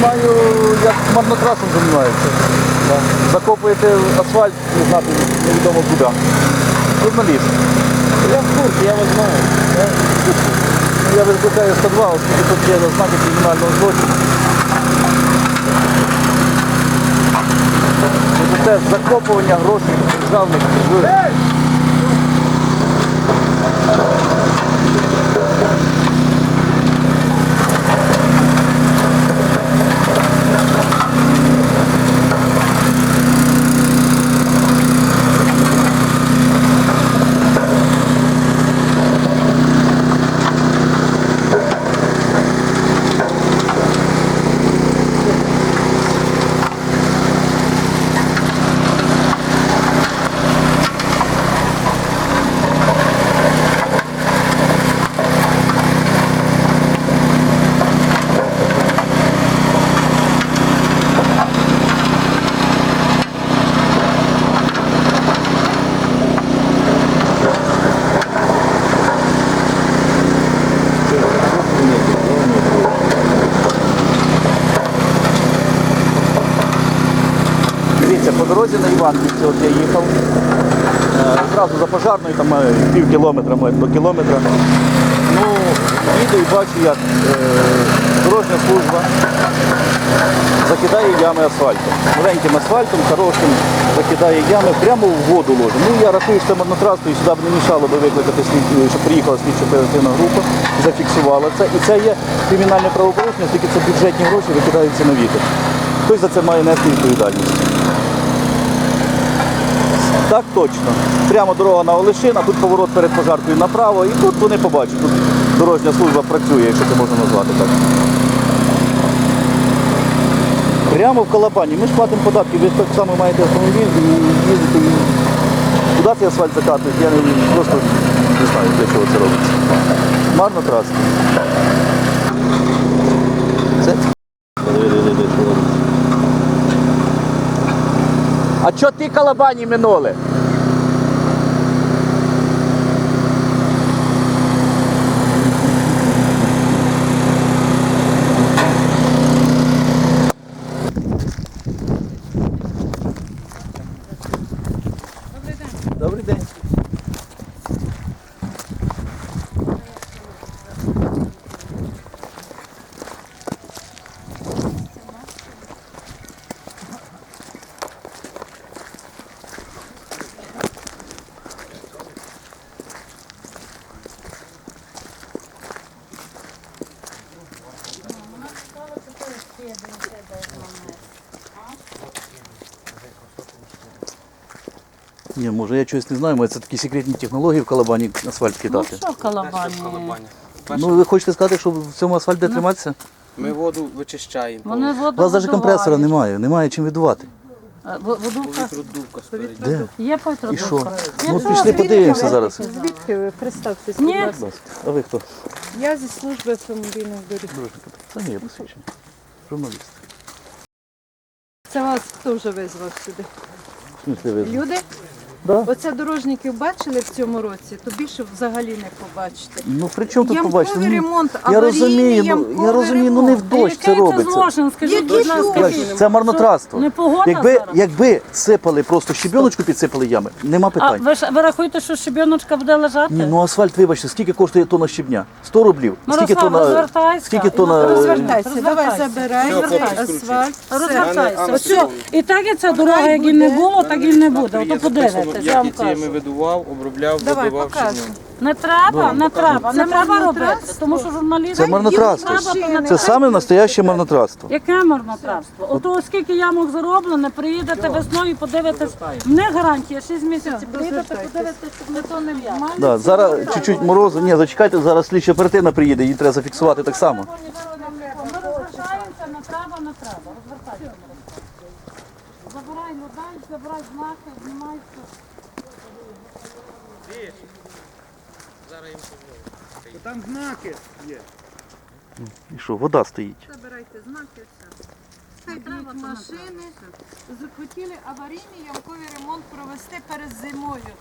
Знімаю, як марнотрасом займаються. Закопуєте асфальт, не знати невідомо куди. Журналіст. Я в курсі, я вас знаю. Ну, Я викликаю 102, оскільки тут є ознаки кримінального злочину. Це закопування грошей державних в Дивіться, по дорозі на Іванківці от я їхав. Е, Зразу за пожарною, там е, пів кілометра, може, до кілометра. Ну, їду і бачу, як е, дорожня служба закидає ями асфальтом. Маленьким асфальтом, хорошим, закидає ями, прямо в воду ложить. Ну, я рахую, що це і сюди б не мішало би викликати щоб приїхала слідчо оперативна група, зафіксувала це. І це є кримінальне правопорушення, оскільки це бюджетні гроші викидаються на вітер. Хтось за це має нести відповідальність. Так точно. Прямо дорога на Олешина, тут поворот перед пожаркою направо, і тут вони побачать. Тут дорожня служба працює, якщо це можна назвати так. Прямо в Колобані. Ми ж платимо податки, ви так само маєте автомобіль і їздите. і Куди цей асфальт закатують, я не, просто не знаю, для чого це робиться. Марно трасти. Це? Чого ти калабані минули? Добрий день. Ні, може я чогось не знаю, може це такі секретні технології в Колобані асфальт Ну кидати. що колобані? Ну ви хочете сказати, що в цьому асфальт де триматися? Ми воду вичищаємо. Вони У воду вас навіть компресора немає, немає чим віддувати. Водувка Продувка. Де? є І що? повітродувка. Ну пішли подивимося зараз. Звідки ви? Представтесь, будь Ні. ласка. А ви хто? Я зі служби автомобільних доріг. Та ні, я посвідчений. Журналіст. Це вас хто вже визвав сюди? В смысле, ви? Люди? Да. Оце дорожників бачили в цьому році, то більше взагалі не побачите. Ну при чому тут Ямковий побачите? Ну, ремонт, я розумію, ну, я розумію, ну не в дощ це робиться. злочин? Скажіть, будь ласка. Це марнотратство. Не погода Якби, зараз? якби сипали, просто щебіночку підсипали ями, нема А питань. ви, ж- ви рахуєте, що щебіночка буде лежати? Ні, ну асфальт, вибачте, скільки коштує тонна щебня? 100 рублів. Скільки Мирослав, тонна, розвертайся. скільки тонна, Розвертайся, давай Розвертайся. забирай асфальт. все. Розвертайся. І так і ця дорога, як і не було, так і не буде. Ото я вам Як і кажу. видував, обробляв, Давай, вибивав показуй. щодня. Не треба, не треба, не треба робити, тому що журналісти... Це марнотратство. Це саме настояще марнотратство. Яке марнотратство? Ото скільки ямок зароблено, приїдете весною, подивитесь. В них гарантія 6 місяців. Приїдете, подивитесь, не то не в'ямо. Да, зараз чуть-чуть морозу. Ні, зачекайте, зараз слідча оперативна приїде, її треба зафіксувати так само. Ми розвертаємося, не треба, не треба. Розвертайся. Забирай забирай знаки, знімайся. Там знаки є. І що, вода стоїть. Забирайте знаки, все. ходіть машини. Захотіли аварійний ямковий ремонт провести перед зимою.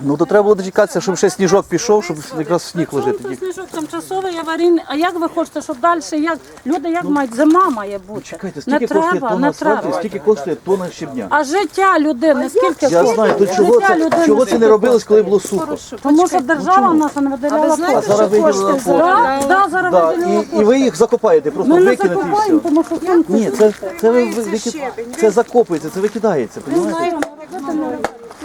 Ну то треба було дочекатися, щоб ще сніжок пішов, щоб якраз сніг ложити. Це сніжок тимчасовий аварійний. А як ви хочете, щоб далі, як люди як мають, зима має бути. Ну, Чекайте, не скільки коштує треба, тонна не треба. асфальту, скільки коштує тонна щебня? А життя людини, скільки Я коштує? знаю, то чого Життя це, людини чого це не скільки робилось, коли було сухо? Тому що держава в нас не А виділяла ви знаєте, А зараз що виділила кошти кошти. Да, да, зараз Да, виділила і, і ви їх закопаєте, просто Ми не викинете і все. тому що Ні, це, це, ви, ви, щебень. це закопується, це викидається, розумієте?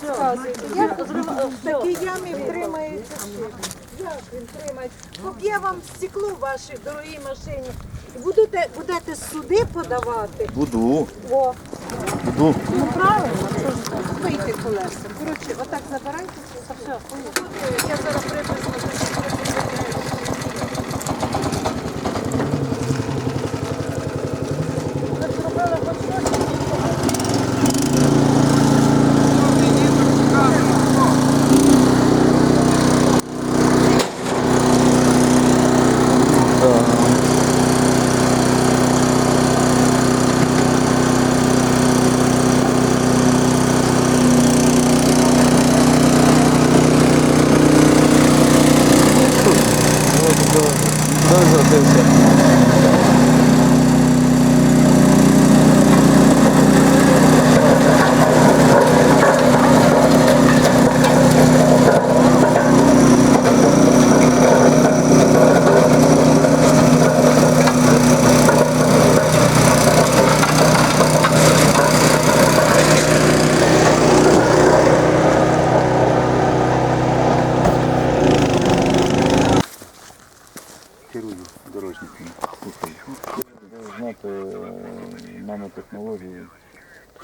Знаєте, як в такій ямі втримається щебень? Як він тримається? Поп'є вам стекло в вашій дорогій машині. Будете, будете суди подавати. Буду, О, буду. Ну, правильно. вийти колеса. Коротше, отак забирайте. Все, я зараз прийду. todas as vezes.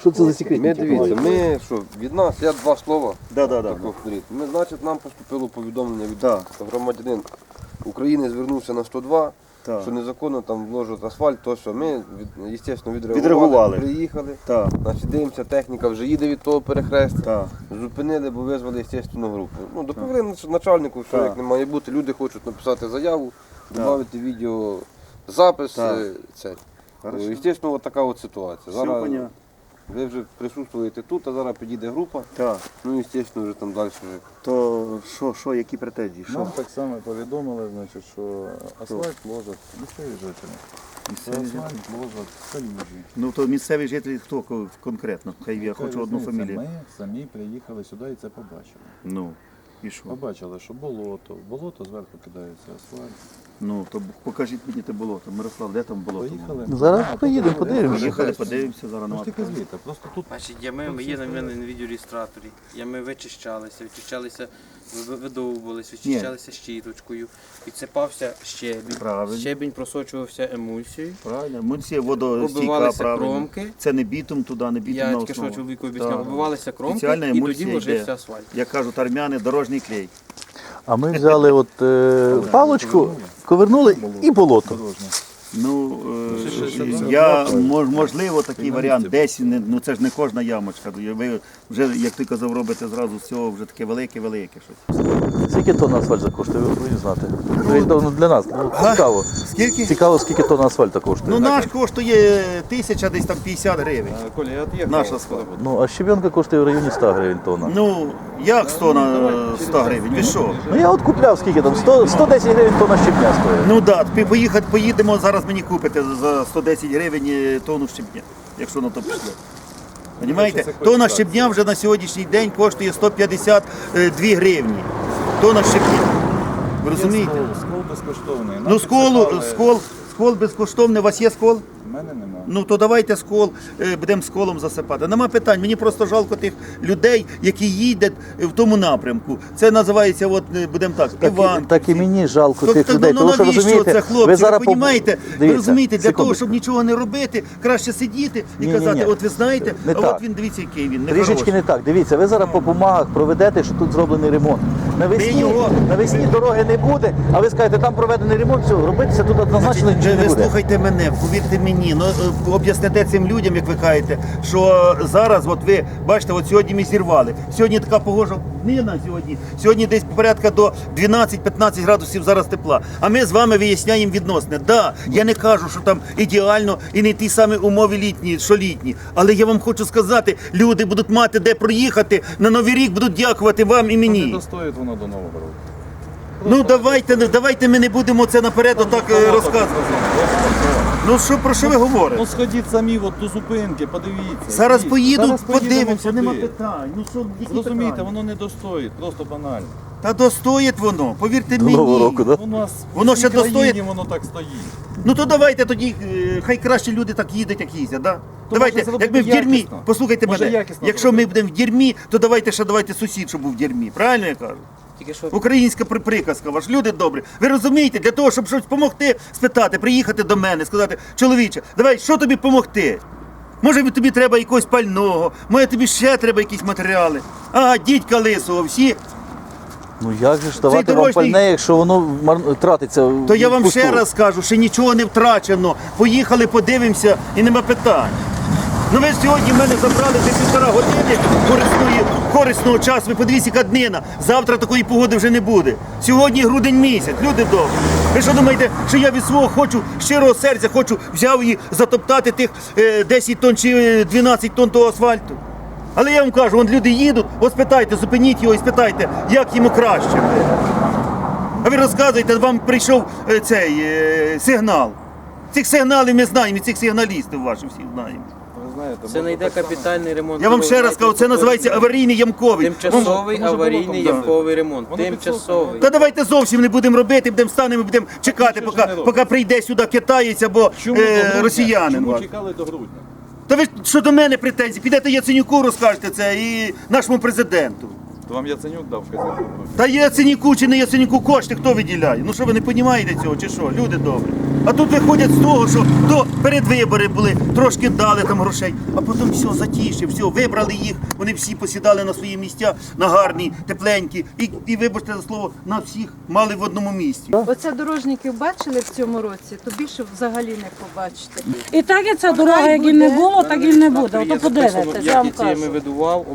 Що це за секретні Ми дивіться, ми що, від нас, я два слова. Да, да, да. Ми, значить, нам поступило повідомлення від Да. громадянин України звернувся на 102, Так. що незаконно там вложать асфальт, то що ми, від, звісно, відреагували, Відреагували. приїхали. Так, Значить, дивимося, техніка вже їде від того перехрестя. так. Зупинили, бо визвали, звісно, групу. Ну, доповіли нач- начальнику, що Так. як не має бути, люди хочуть написати заяву, додати відео запис. Так. е, Це. Хорошо. От така от ситуація. Все Зараз понятно. Ви вже присутствуєте тут, а зараз підійде група. Так. Ну, і, звісно, вже там далі. Вже. То що, що, які претензії? Що? Нам так само повідомили, значить, що асфальт ложать місцеві жителі. Місцеві асфальт ложать калюжі. Ну то місцеві жителі хто ко- конкретно? Хай я Яка хочу одну різниця? фамілію. Ми самі приїхали сюди і це побачили. Ну, і що? Побачили, що болото, в болото зверху кидається асфальт. Ну, то покажіть мені те болото. Мирослав, де там болото? Поїхали. Зараз А, поїдемо, подивимося. подивимося. Поїхали, подивимося, зараз Ну нема тільки звідти, просто тут Значить, ями ми є на мене на відеореєстраторі. Ями вичищалися, вичищалися, ви- видовбувалися, вичищалися щіточкою, підсипався щебінь. Правильно. Щебінь просочувався емульсією. Правильно, мунція водостійка, правильно. кромки. Це не бітум туди, не бітум Я на основу. чоловіку об'ясняв, Так. оббивалися кромки Спеціальна і тоді ложився асфальт. Як кажуть армяни, дорожній клей. А ми взяли от е, паличку, ковернули і болото. Дорожнє. Ну, е, я мож- можливо такий варіант десь не- ну це ж не кожна ямочка. Ви вже, як ти казав, робите зразу з цього вже таке велике-велике щось. Скільки тонн асфальту коштує, ви повинні знати. Ну, Для нас ну, цікаво. Скільки? Цікаво, скільки тонн асфальту коштує. Ну наш коштує тисяча десь там 50 гривень. Е, Коля, я от'їхав. Наш асфальт. Ну, а щебенка коштує в районі 100 гривень тонна. Ну, як 100 на 100 гривень? Ви що? Ну я от купляв скільки там, 100, 110 гривень тонна щебня стоїть. Ну так, да, поїхати, поїдемо, зараз мені купите за 110 гривень е, тонну щебня, якщо на то пішло. Понімаєте? Тонна щебня вже на сьогоднішній день коштує 152 гривні. Тонна щебня. Ви розумієте? Скол, скол безкоштовний. Нам Ну сколу, підсипали- скол, скол безкоштовний, у вас є скол? Мене нема. Ну то давайте скол, е, будемо сколом засипати. Нема питань. Мені просто жалко тих людей, які їдуть в тому напрямку. Це називається, от е, будемо так, Так, Іван. так і мені жалко Так, тих так, людей, ну, тому що навіщо розумієте, це, хлопці, ви зараз ви розумієте, ви розумієте, для того, щоб нічого не робити, краще сидіти і Ні-ні-ні. казати, от ви знаєте, Не а так. от він дивіться, який він, не Трішечки не так. Дивіться, ви зараз по бумагах проведете, що тут зроблений ремонт. Навесні, його- навесні дороги не буде, а ви скажете, там проведений ремонт, все, робитися тут однозначно Значить, ви буде. слухайте мене, повірте мені, мені, ну е, об'ясните цим людям, як ви кажете, що зараз, от ви бачите, от сьогодні ми зірвали. Сьогодні така погожа днина сьогодні. Сьогодні десь порядка до 12-15 градусів зараз тепла. А ми з вами виясняємо відносне. Да, я не кажу, що там ідеально і не ті самі умови літні, що літні. Але я вам хочу сказати, люди будуть мати де проїхати на новий рік, будуть дякувати вам і Не мені. достоїть воно до Нового року. Ну давайте, давайте ми не будемо це наперед отак е, розказувати. Ну що про що ви говорите? Ну сходіть самі от до зупинки, подивіться. Зараз Йдіть. поїду, Зараз поїдемо подивимося, нема питань. Ну що, які Зрозумійте, питання? воно не достоїть, просто банально. Та достоїть воно, повірте До мені. Року, да? У нас Воно в ще достоїть? воно так стоїть. Ну то давайте тоді, е, хай краще люди так їдуть, як їздять, да? давайте, може зробити як ми в дірмі, якісно? послухайте Може, мене, якісно якщо ми зробити? будемо в дірмі, то давайте ще давайте сусід, щоб був в дірмі. Правильно я кажу? Тільки що Українська при- приказка, ваш люди добрі. Ви розумієте, для того, щоб щось допомогти, спитати, приїхати до мене, сказати, чоловіче, давай, що тобі допомогти? Може тобі треба якогось пального, може тобі ще треба якісь матеріали. Ага, дідька лисого, всі. Ну як же ж давати вам дорожній- пальне, якщо воно мар- тратиться? То я вам впусту? ще раз кажу, що нічого не втрачено. Поїхали, подивимося і нема питань. Ну ви сьогодні в мене забрали вже півтора години корисної, корисного часу. Ви подивіться, яка днина. Завтра такої погоди вже не буде. Сьогодні грудень місяць, люди добрі. Ви що думаєте, що я від свого хочу щирого серця хочу взяв і затоптати тих е, 10 тонн чи е, 12 тонн того асфальту? Але я вам кажу, вон люди їдуть, от спитайте, зупиніть його і спитайте, як йому краще. А ви розказуєте, вам прийшов е, цей е, сигнал. Цих сигналів ми знаємо, цих сигналістів ваших всіх знаємо. Знаєте, це не йде капітальний ремонт. Я вам ще раз кажу, це називається аварійний ямковий. Тимчасовий аварійний ямковий ремонт. Тимчасовий. Та давайте зовсім не будемо робити, будемо станемо, будемо чекати, поки, поки прийде сюди китаєць або Чому е, росіянин. Чому чекали до грудня? Та ви що до мене претензії? Підете Яценюку, розкажете це і нашому президенту. То вам Яценюк дав грудня. Та Яценюку чи не Яценюку кошти хто виділяє? Ну що ви не розумієте цього, чи що? Люди добрі. А тут виходять з того, що до передвибори були, трошки дали там грошей, а потім все, затіше, все, вибрали їх, вони всі посідали на свої місця, на гарні, тепленькі, і, і вибачте за слово, на всіх мали в одному місці. Оце дорожників бачили в цьому році, то більше взагалі не побачите. І так і ця дорога, як і не було, так і не буде. Ото подивитесь, я вам кажу. видував,